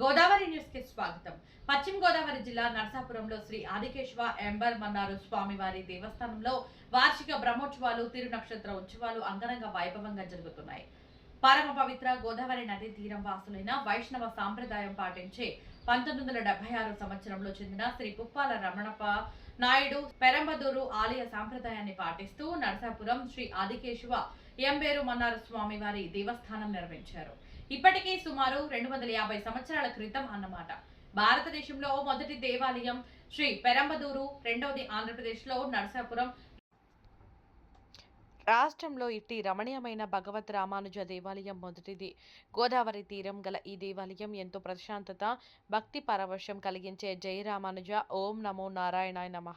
గోదావరి న్యూస్కి స్వాగతం. పశ్చిమ గోదావరి జిల్లా నరసాపురంలో శ్రీ ఆదికేశ్వ ఎంబర్ మన్నారు స్వామివారి దేవస్థానంలో వార్షిక బ్రహ్మోత్సవాలు తిరునక్షత్ర ఉత్సవాలు అంగరంగ వైభవంగా జరుగుతున్నాయి. పరమ పవిత్ర గోదావరి నది తీరం వాసులైన వైష్ణవ సాంప్రదాయం పాటించే పంతొమ్మిది వందల డెబ్బై ఆరు సంవత్సరంలో చెందిన శ్రీ పుప్పాల రమణప్ప నాయుడు పెరంబదూరు ఆలయ సాంప్రదాయాన్ని పాటిస్తూ నరసాపురం శ్రీ ఆదికేశవ ఎంబేరు మన్నారు స్వామివారి దేవస్థానం నిర్వహించారు ఇప్పటికీ సుమారు రెండు వందల యాభై సంవత్సరాల క్రితం అన్నమాట. భారతదేశంలో మొదటి దేవాలయం శ్రీ పెరంబదూరు రెండవది ఆంధ్రప్రదేశ్లో నరసాపురం. రాష్ట్రంలో ఇట్టి రమణీయమైన భగవత్ రామానుజ దేవాలయం మొదటిది. గోదావరి తీరం గల ఈ దేవాలయం ఎంతో ప్రశాంతత భక్తి పరవశం కలిగించే జై రామానుజ ఓం నమో నారాయణాయ నమ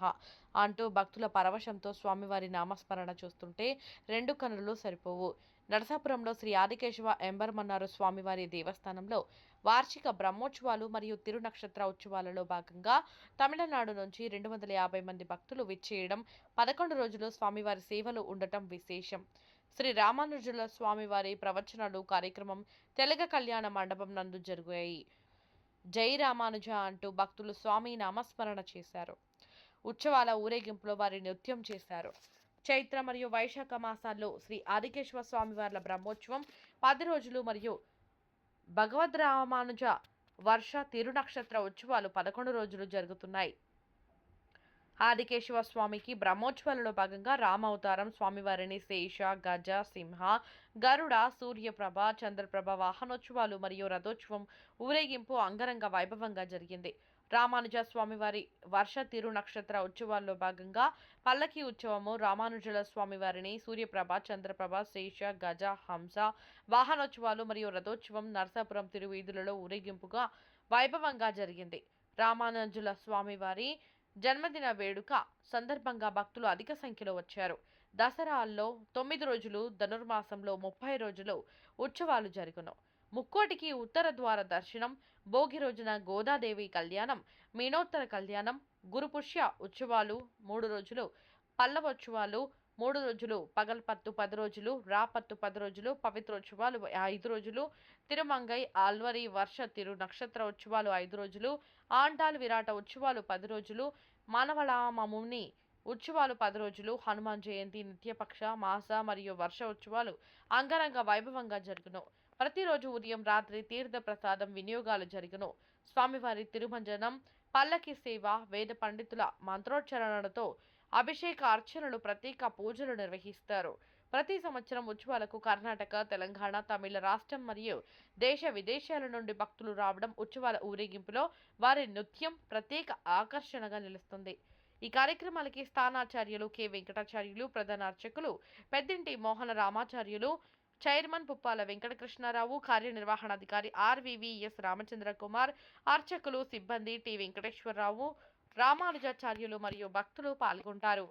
అంటూ భక్తుల పరవశంతో స్వామివారి నామస్మరణ చూస్తుంటే రెండు కనులు సరిపోవు. నరసాపురంలో శ్రీ ఆదికేశవ ఎంబర్మన్నారు స్వామివారి దేవస్థానంలో వార్షిక బ్రహ్మోత్సవాలు మరియు తిరునక్షత్ర ఉత్సవాలలో భాగంగా తమిళనాడు నుంచి రెండు వందల యాభై మంది భక్తులు విచ్చేయడం పదకొండు రోజులు స్వామివారి సేవలు ఉండటం విశేషం. శ్రీ రామానుజుల స్వామివారి ప్రవచనాలు కార్యక్రమం తెలగ కళ్యాణ మండపం నందు జరిగాయి. జై రామానుజ అంటూ భక్తులు స్వామి నామస్మరణ చేశారు. ఉత్సవాల ఊరేగింపులో వారి నృత్యం చేశారు. చైత్ర మరియు వైశాఖ మాసాల్లో శ్రీ ఆదికేశ్వర స్వామివార్ల బ్రహ్మోత్సవం పది రోజులు మరియు భగవద్ రామానుజ వర్ష తిరునక్షత్ర ఉత్సవాలు పదకొండు రోజులు జరుగుతున్నాయి. ఆదికేశవ స్వామికి బ్రహ్మోత్సవాలలో భాగంగా రామావతారం స్వామివారిని శేష గజ సింహ గరుడ సూర్యప్రభ చంద్రప్రభ వాహనోత్సవాలు మరియు రథోత్సవం ఊరేగింపు అంగరంగ వైభవంగా జరిగింది. రామానుజ స్వామివారి వర్ష తిరు నక్షత్ర ఉత్సవాల్లో భాగంగా పల్లకి ఉత్సవము రామానుజుల స్వామివారిని సూర్యప్రభ చంద్రప్రభ శేష గజ హంస వాహనోత్సవాలు మరియు రథోత్సవం నరసాపురం తిరువీధులలో ఊరేగింపుగా వైభవంగా జరిగింది. రామానుజుల స్వామివారి జన్మదిన వేడుక సందర్భంగా భక్తులు అధిక సంఖ్యలో వచ్చారు. దసరాల్లో తొమ్మిది రోజులు ధనుర్మాసంలో ముప్పై రోజులు ఉత్సవాలు జరుగును. ముక్కోటికి ఉత్తర ద్వార దర్శనం భోగి రోజున గోదాదేవి కళ్యాణం మీనోత్తర కళ్యాణం గురుపుష్య ఉత్సవాలు మూడు రోజులు పల్లవోత్సవాలు మూడు రోజులు పగల్పత్తు పది రోజులు రాపత్తు పది రోజులు పవిత్రోత్సవాలు ఐదు రోజులు తిరుమంగై ఆల్వరి వర్ష తిరు నక్షత్ర ఉత్సవాలు ఐదు రోజులు ఆండాల్ విరాట ఉత్సవాలు పది రోజులు మానవళామముని ఉత్సవాలు పది రోజులు హనుమాన్ జయంతి నిత్యపక్ష మాస మరియు వర్ష ఉత్సవాలు అంగరంగ వైభవంగా జరుగును. ప్రతిరోజు ఉదయం రాత్రి తీర్థ ప్రసాదం వినియోగాలు జరుగును. స్వామివారి తిరుమంజనం పల్లకి సేవ వేద పండితుల మంత్రోచ్చరణలతో అభిషేక అర్చనలు ప్రత్యేక పూజలు నిర్వహిస్తారు. ప్రతి సంవత్సరం ఉత్సవాలకు కర్ణాటక తెలంగాణ తమిళ రాష్ట్రం మరియు దేశ విదేశాల నుండి భక్తులు రావడం ఉత్సవాల ఊరేగింపులో వారి నృత్యం ప్రత్యేక ఆకర్షణగా నిలుస్తుంది. ఈ కార్యక్రమాలకి స్థానాచార్యులు కె. వెంకటాచార్యులు ప్రధాన అర్చకులు పెద్దింటి మోహన రామాచార్యులు చైర్మన్ పుప్పాల వెంకటకృష్ణారావు కార్యనిర్వహణాధికారి ఆర్వివిఎస్ రామచంద్ర కుమార్ అర్చకులు సిబ్బంది టి వెంకటేశ్వరరావు రామానుజాచార్యులు మరియు భక్తులు పాల్గొంటారు.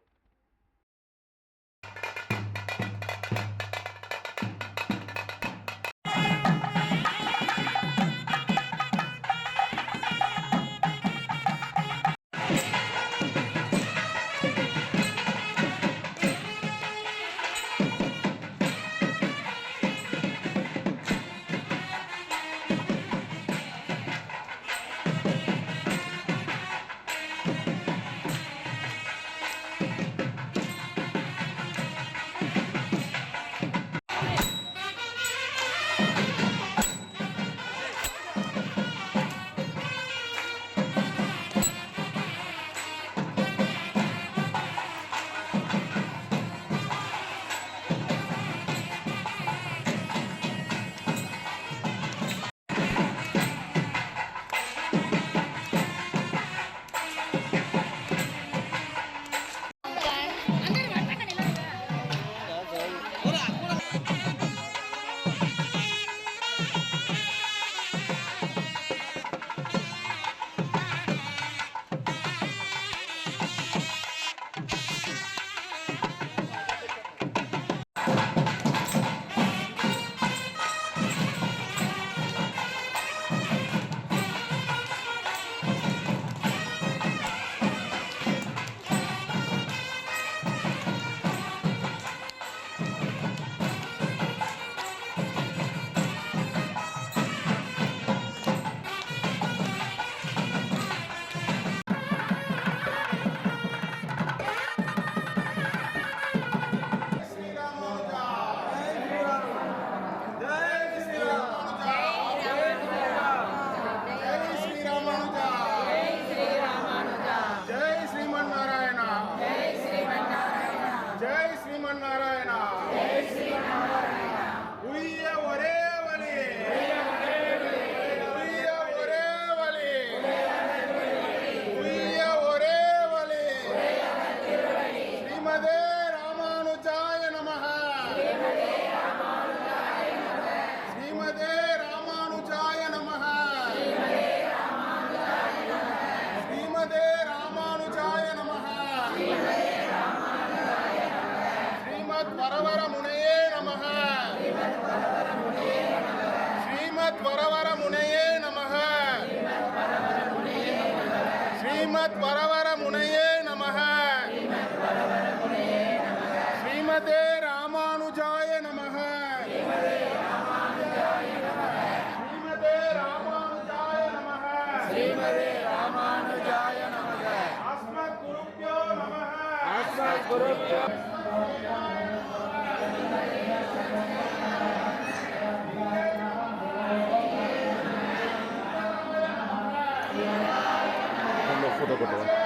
ほどほど。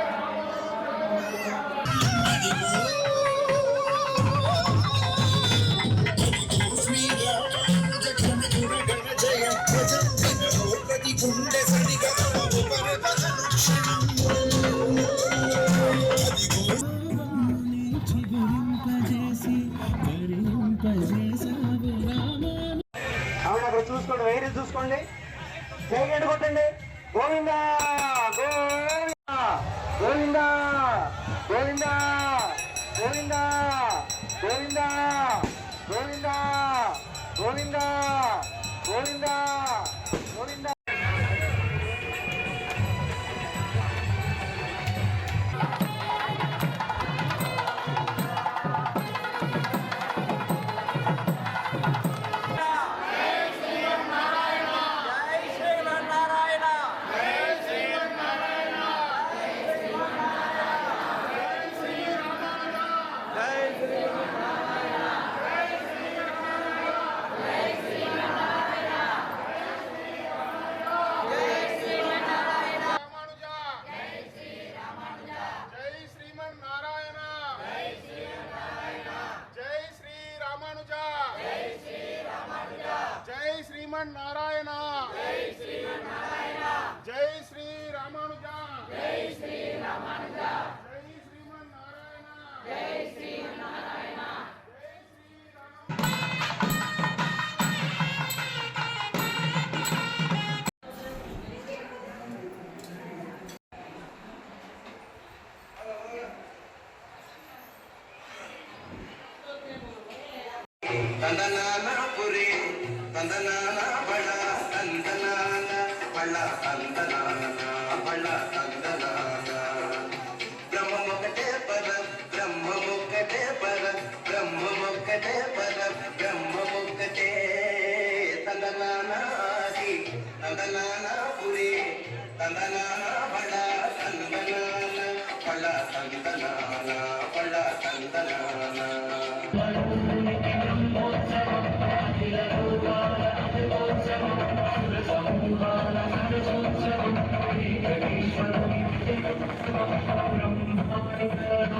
చూసుకోండి వేరే చూసుకోండి. జైగండి కొట్టండి. గోవిందా గోవిందా గోవిందా గోవిందా గోవిందా గోవిందా గోవిందా గోవిందా గోవిందా. తందనాన పురే తందనాన పళ తందనాన పళ తందనాన. పళ తందనాన బ్రహ్మాని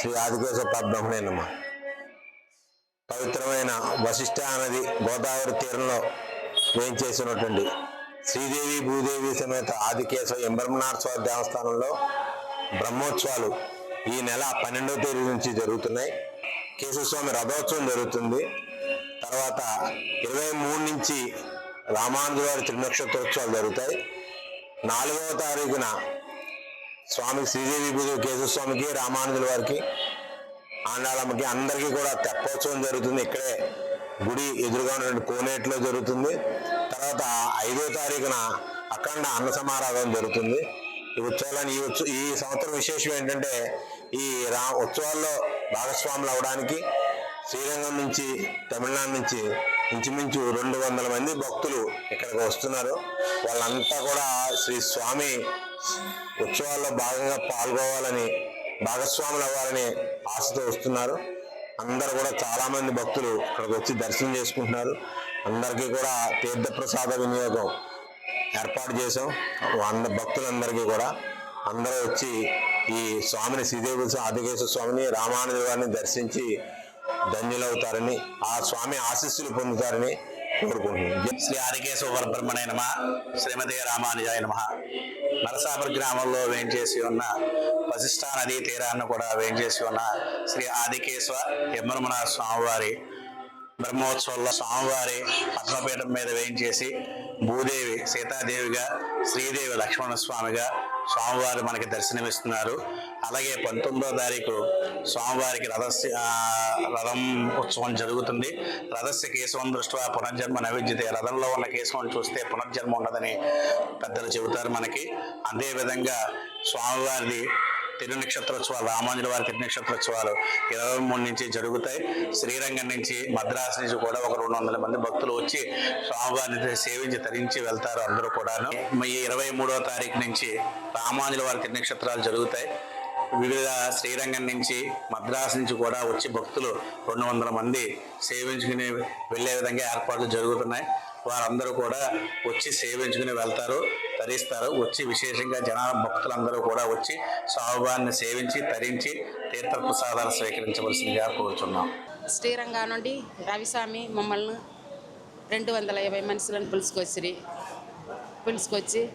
శ్రీ ఆదికేశవ పద్మహనే పవిత్రమైన వశిష్ఠ నది గోదావరి తీరంలో వేయించేసినటువంటి శ్రీదేవి భూదేవి సమేత ఆదికేశ్వర ఎంబ్రహ్మనాథ స్వామి దేవస్థానంలో బ్రహ్మోత్సవాలు ఈ నెల పన్నెండవ తేదీ నుంచి జరుగుతున్నాయి. కేశవస్వామి రథోత్సవం జరుగుతుంది. తర్వాత ఇరవై మూడు నుంచి రామానుజవారి త్రినక్షత్రోత్సవాలు జరుగుతాయి. నాలుగవ తారీఖున స్వామి శ్రీదేవి పూజ కేశవస్వామికి రామానుజుల వారికి ఆండాళమ్మకి అందరికీ కూడా తెప్పోత్సవం జరుగుతుంది. ఇక్కడే గుడి ఎదురుగా ఉన్నటువంటి కోనేటిలో జరుగుతుంది. తర్వాత ఐదో తారీఖున అఖండ అన్న సమారాధన జరుగుతుంది. ఈ ఉత్సవాలని ఈ ఉత్సవ ఈ సంవత్సరం విశేషం ఏంటంటే ఈ రా ఉత్సవాల్లో భాగస్వాములు అవడానికి శ్రీరంగం నుంచి తమిళనాడు నుంచి ఇంచుమించు రెండు వందల మంది భక్తులు ఇక్కడికి వస్తున్నారు. వాళ్ళంతా కూడా శ్రీ స్వామి ఉత్సవాల్లో భాగంగా పాల్గొవాలని భాగస్వాములు అవ్వాలని ఆశతో వస్తున్నారు. అందరు కూడా చాలామంది భక్తులు ఇక్కడికి వచ్చి దర్శనం చేసుకుంటున్నారు. అందరికీ కూడా తీర్థప్రసాద వినియోగం ఏర్పాటు చేసాం వంద భక్తులందరికీ కూడా అందరూ వచ్చి ఈ స్వామిని శ్రీదేవి ఆదికేశ్వర స్వామిని రామానుజ వారిని దర్శించి ధన్యులవుతారని ఆ స్వామి ఆశీస్సులు పొందుతారని కోరుకుంటున్నాను. శ్రీ ఆదికేశవ పరబ్రహ్మణే నమ శ్రీమతి రామానుజాయ నమ. నరసాపుర గ్రామంలో వేంచేసి ఉన్న వశిష్ఠా నదీ తీరాన్ని కూడా వేంచేసి ఉన్న శ్రీ ఆదికేశవ యమరమణ స్వామివారి బ్రహ్మోత్సవంలో స్వామివారి పద్మపీఠం మీద వేయించేసి భూదేవి సీతాదేవిగా శ్రీదేవి లక్ష్మణ స్వామిగా స్వామివారు మనకి దర్శనమిస్తున్నారు. అలాగే పంతొమ్మిదో తారీఖు స్వామివారికి రథస్య రథం ఉత్సవం జరుగుతుంది. రథస్య కేశవం దృష్ట్యా పునర్జన్మ నైవేద్యతే. రథంలో ఉన్న కేశవం చూస్తే పునర్జన్మ ఉండదని పెద్దలు చెబుతారు మనకి. అదేవిధంగా స్వామివారిది తిరు నక్షత్రోత్సవాలు రామాంజుల వారి తిరు నక్షత్రోత్సవాలు ఇరవై మూడు నుంచి జరుగుతాయి. శ్రీరంగం నుంచి మద్రాసు నుంచి కూడా ఒక రెండు వందల మంది భక్తులు వచ్చి స్వామివారిని సేవించి తరించి వెళ్తారు అందరూ కూడాను. ఈ ఇరవై మూడవ తారీఖు నుంచి రామాంజుల వారి తిరు నక్షత్రాలు జరుగుతాయి. వివిధ శ్రీరంగం నుంచి మద్రాసు నుంచి కూడా వచ్చి భక్తులు రెండు వందల మంది సేవించుకుని వెళ్ళే విధంగా ఏర్పాట్లు జరుగుతున్నాయి. వారందరూ కూడా వచ్చి సేవించుకుని వెళ్తారు. తరిస్తారు. వచ్చి విశేషంగా జన భక్తులందరూ కూడా వచ్చి స్వామివారిని సేవించి తరించి తీర్థప్రసాదాలు స్వీకరించవలసిందిగా కోరుచున్నాం. శ్రీరంగా నుండి రవిస్వామి మమ్మల్ని రెండు వందల యాభై మనుషులను పిలుచుకొచ్చిరి. పిలుచుకొచ్చి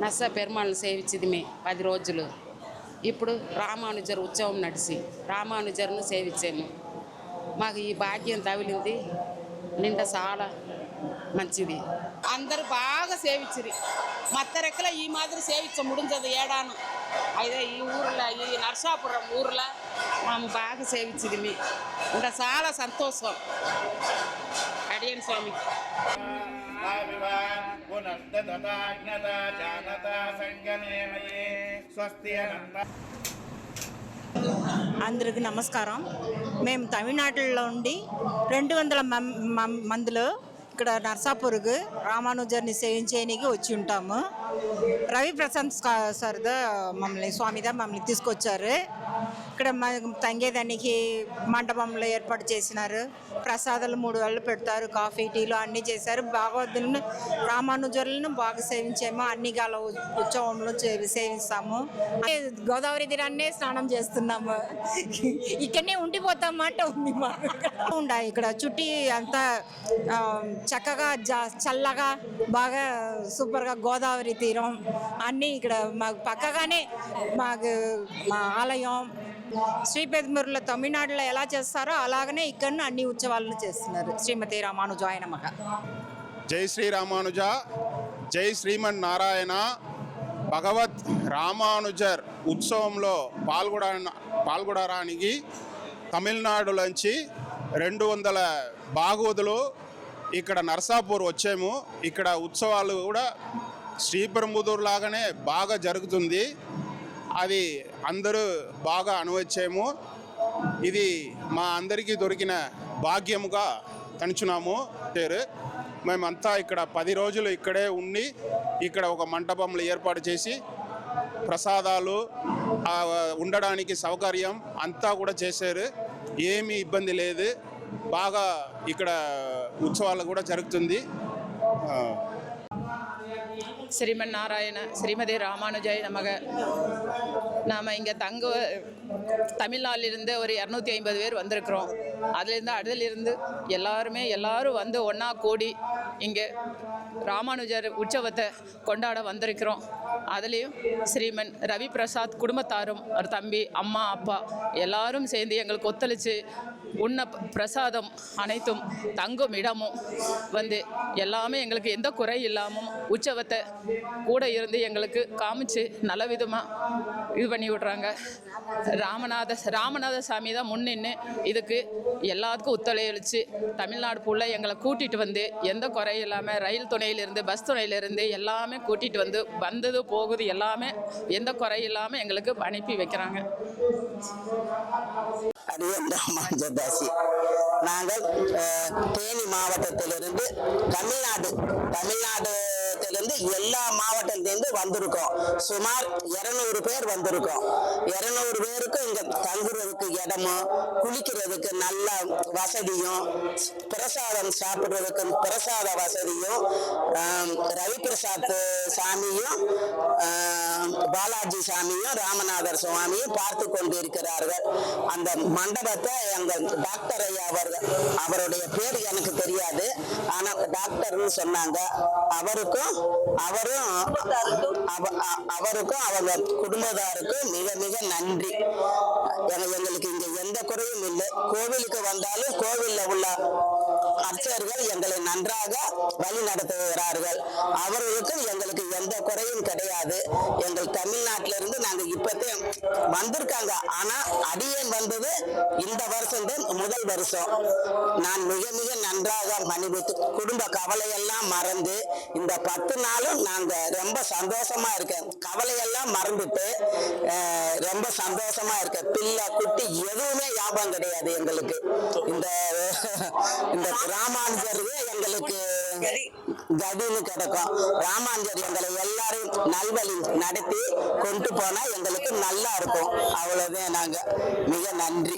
నస పెరుమాళ్ళని సేవించింది మే పది రోజులు. ఇప్పుడు రామానుజర్ ఉత్సవం నడిచి రామానుజర్ను సేవించాము. మాకు ఈ భాగ్యం తగిలింది. నిండా చాలా మంచిది. అందరూ బాగా సేవించిరి. మత్తరెక్కల ఈ మాదిరి సేవించ ముడించదు ఏడాను అయితే ఈ ఊర్లో ఈ నర్సాపురం ఊర్లో మేము బాగా సేవించింది మీ ఇంకా చాలా సంతోషం అడియన్ స్వామి పునస్తతాజ్ఞత జానత సంగమేమయే స్వస్తి అనంత అందరికి నమస్కారం మేము తమిళనాడులో ఉండి రెండు వందల మం- మం- మందిలో ఇక్కడ నర్సాపూర్కు రామానుజర్ని సేవించేయడానికి వచ్చి ఉంటాము. రవి ప్రశాంత్ సార్ మమ్మల్ని స్వామిదా మమ్మల్ని తీసుకొచ్చారు. ఇక్కడ మా తంగేదానికి మండపంలో ఏర్పాటు చేసినారు. ప్రసాదాలు మూడు వేళ్ళు పెడతారు కాఫీ టీలు అన్నీ చేశారు. భగవద్ని రామానుజరులను బాగా సేవించాము అన్ని గాల ఉత్సవంలో సేవిస్తాము. గోదావరి తీరాన్నే స్నానం చేస్తున్నాము. ఇక్కడనే ఉండిపోతాం అంట ఉంది మాకు ఉండ ఇక్కడ చుట్టి అంతా చక్కగా చల్లగా బాగా సూపర్గా గోదావరి తీరం అన్నీ ఇక్కడ మాకు పక్కగానే మాకు మా ఆలయం శ్రీ పెదమూరులో తమిళనాడులో ఎలా చేస్తారో అలాగనే ఇక్కడ అన్ని ఉత్సవాలను చేస్తున్నారు. శ్రీమతి రామానుజాయ నమః. జై శ్రీ రామానుజ జై శ్రీమన్ నారాయణ భగవత్ రామానుజర్ ఉత్సవంలో పాల్గొన పాల్గొనడానికి తమిళనాడులోంచి రెండు వందల బాగోదులు ఇక్కడ నర్సాపూర్ వచ్చాము. ఇక్కడ ఉత్సవాలు కూడా శ్రీపెరుంబుదూరు లాగానే బాగా జరుగుతుంది. అది అందరూ బాగా అనువచ్చాము. ఇది మా అందరికీ దొరికిన భాగ్యముగా తనుచున్నాము. పేరు మేమంతా ఇక్కడ పది రోజులు ఇక్కడే ఉండి ఇక్కడ ఒక మంటపంలో ఏర్పాటు చేసి ప్రసాదాలు ఉండడానికి సౌకర్యం అంతా కూడా చేశారు. ఏమీ ఇబ్బంది లేదు. బాగా ఇక్కడ ఉత్సవాలు కూడా జరుగుతుంది. ஸ்ரீமன் நாராயண ஸ்ரீமதி ராமானுஜாய் நமக. நாம் இங்கே தங்க தமிழ்நாட்டிலிருந்து ஒரு இரநூத்தி ஐம்பது பேர் வந்திருக்கிறோம். அதுலேருந்து அதிலிருந்து எல்லாருமே எல்லாரும் வந்து ஒன்றா கூடி இங்கே ராமானுஜர் உற்சவத்தை கொண்டாட வந்திருக்கிறோம். அதுலேயும் ஸ்ரீமன் ரவி பிரசாத் குடும்பத்தாரும் ஒரு தம்பி அம்மா அப்பா எல்லாரும் சேர்ந்து எங்களுக்கு ஒத்துழைச்சு உண்ண பிரசாதம் அனைத்தும் தங்கும் இடமும் வந்து எல்லாமே எங்களுக்கு எந்த குறை இல்லாமல் உற்சவத்தை கூட இருந்து எங்களுக்கு காமிச்சு நல்ல விதமாக இது பண்ணி விட்றாங்க. ராமநாத ராமநாத சாமி தான் முன்னின்று இதுக்கு எல்லாத்துக்கும் ஒத்துழையளித்து தமிழ்நாடு ஃபுல்லாக எங்களை கூட்டிகிட்டு வந்து எந்த குறையும் இல்லாமல் ரயில் துணையிலிருந்து பஸ் துணையிலிருந்து எல்லாமே கூட்டிகிட்டு வந்து வந்தது போகுது எல்லாமே எந்த குறையும் இல்லாமல் எங்களுக்கு அனுப்பி வைக்கிறாங்க. மரியம் நாங்கள் தேனி மாவட்டத்திலிருந்து தமிழ்நாடு தமிழ்நாடு மாவட்டத்திலிருந்து எல்லா மாவட்டத்திலிருந்து வந்திருக்கோம். சுமார் இருநூறு பேர் வந்திருக்கோம். இருநூறு பேருக்கு இங்க தங்குறதுக்கு இடமும் குளிக்கிறதுக்கு நல்ல வசதியும் பிரசாதம் சாப்பிடுறதுக்கு பிரசாத வசதியும் ரவி பிரசாத் சாமியும் பாலாஜி சாமியும் ராமநாதர் சுவாமியும் பார்த்து கொண்டிருக்கிறார்கள். அந்த மண்டபத்தை எங்கள் டாக்டர் ஐயா அவர்கள் அவருடைய பேர் எனக்கு தெரியாது. ஆனா டாக்டர்னு சொன்னாங்க. அவருக்கும் அவரும் அவருக்கும் அவர் குடும்பத்தாருக்கும் மிக மிக நன்றி. எங்களுக்கு இங்க எந்த குறையும் இல்லை. கோவிலுக்கு வந்தாலும் கோவில்ல உள்ள அர்ச்சகர்கள் எங்களை நன்றாக வழி நடத்துகிறார்கள். அவர்களுக்கும் எங்களுக்கு எந்த குறையும் கிடையாது. எங்கள் தமிழ்நாட்டில இருந்து நாங்க இப்பத்தே வந்திருக்காங்க. ஆனா அடியன் வந்தது இந்த வருஷம் தான் முதல் வருஷம். நான் மிக மிக நன்றாக மணிபுத்து குடும்ப கவலையெல்லாம் மறந்து இந்த பத்து நாளும் நாங்க ரொம்ப சந்தோஷமா இருக்கேன். கவலையெல்லாம் மறந்துட்டு அஹ், ரொம்ப சந்தோஷமா இருக்கேன். பிள்ளை குட்டி எதுவுமே ஞாபகம் கிடையாது எங்களுக்கு. இந்த இந்த ராமானுஜர் எங்களுக்கு கதின்னு கிடக்கும். ராமானுஜர் எங்களை எல்லாரையும் நல்வழி நடத்தி கொண்டு போனா எங்களுக்கு நல்லா இருக்கும். அவ்வளவுதான் நாங்க. மிக நன்றி.